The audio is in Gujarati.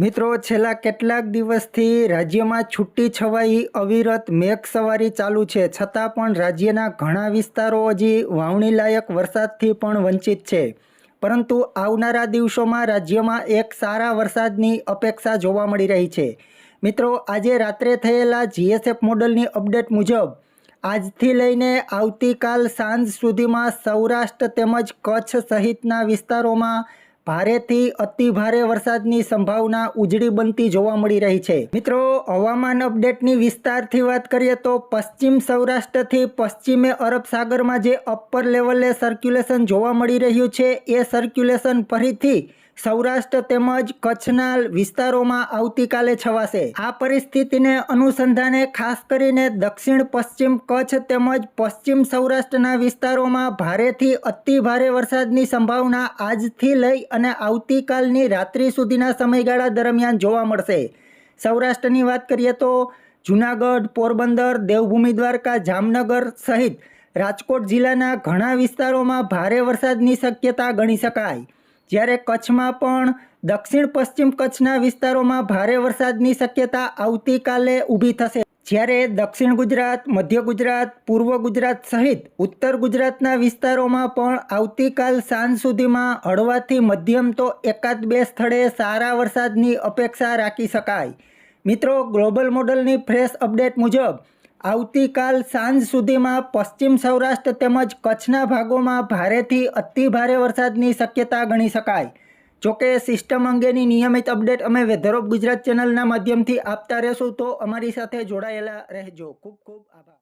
મિત્રો, છેલ્લા કેટલાક દિવસથી રાજ્યમાં છુટ્ટી છવાઈ અવિરત મેઘ સવારી ચાલુ છે. છતાં પણ રાજ્યના ઘણા વિસ્તારો હજી વાવણી લાયક વરસાદથી પણ વંચિત છે. પરંતુ આવનારા દિવસોમાં રાજ્યમાં એક સારા વરસાદની અપેક્ષા જોવા મળી રહી છે. મિત્રો, આજે રાત્રે થયેલા જીએસએફ મોડલની અપડેટ મુજબ, આજથી લઈને આવતીકાલ સાંજ સુધીમાં સૌરાષ્ટ્ર તેમજ કચ્છ સહિતના વિસ્તારોમાં ભારેથી અતિ ભારે વરસાદની સંભાવના ઉજળી બનતી જોવા મળી રહી છે. મિત્રો, હવામાન અપડેટની વિસ્તારથી વાત કરીએ તો પશ્ચિમ સૌરાષ્ટ્રથી પશ્ચિમે અરબ સાગરમાં જે અપર લેવલે સર્ક્યુલેશન જોવા મળી રહ્યું છે, એ સર્ક્યુલેશન ફરીથી સૌરાષ્ટ્ર તેમજ કચ્છના વિસ્તારોમાં આવતીકાલે છવાશે. આ પરિસ્થિતિને અનુસંધાને ખાસ કરીને દક્ષિણ, પશ્ચિમ કચ્છ તેમજ પશ્ચિમ સૌરાષ્ટ્રના વિસ્તારોમાં ભારેથી અતિ ભારે વરસાદની સંભાવના આજથી લઈ અને આવતીકાલની રાત્રિ સુધીના સમયગાળા દરમિયાન જોવા મળશે. સૌરાષ્ટ્રની વાત કરીએ તો જૂનાગઢ, પોરબંદર, દેવભૂમિ, દ્વારકા, જામનગર સહિત રાજકોટ જિલ્લાના ઘણા વિસ્તારોમાં ભારે વરસાદની શક્યતા ગણી શકાય. જ્યારે કચ્છમાં પણ દક્ષિણ પશ્ચિમ કચ્છના વિસ્તારોમાં ભારે વરસાદની શક્યતા આવતીકાલે ઊભી થશે. જ્યારે દક્ષિણ ગુજરાત, મધ્ય ગુજરાત, પૂર્વ ગુજરાત સહિત ઉત્તર ગુજરાતના વિસ્તારોમાં પણ આવતીકાલ સાંજ સુધીમાં હળવાથી મધ્યમ તો એકાદ બે સ્થળે સારા વરસાદની અપેક્ષા રાખી શકાય. મિત્રો, ગ્લોબલ મોડલની ફ્રેશ અપડેટ મુજબ આવતીકાલ સાંજ સુધીમાં પશ્ચિમ સૌરાષ્ટ્ર તેમજ કચ્છના ભાગોમાં ભારેથી અતિ ભારે વરસાદની શક્યતા ગણી શકાય. જોકે સિસ્ટમ અંગેની નિયમિત અપડેટ અમે વેધર ઓફ ગુજરાત ચેનલના માધ્યમથી આપતા રહેશું. તો અમારી સાથે જોડાયેલા રહેજો. ખૂબ ખૂબ આભાર.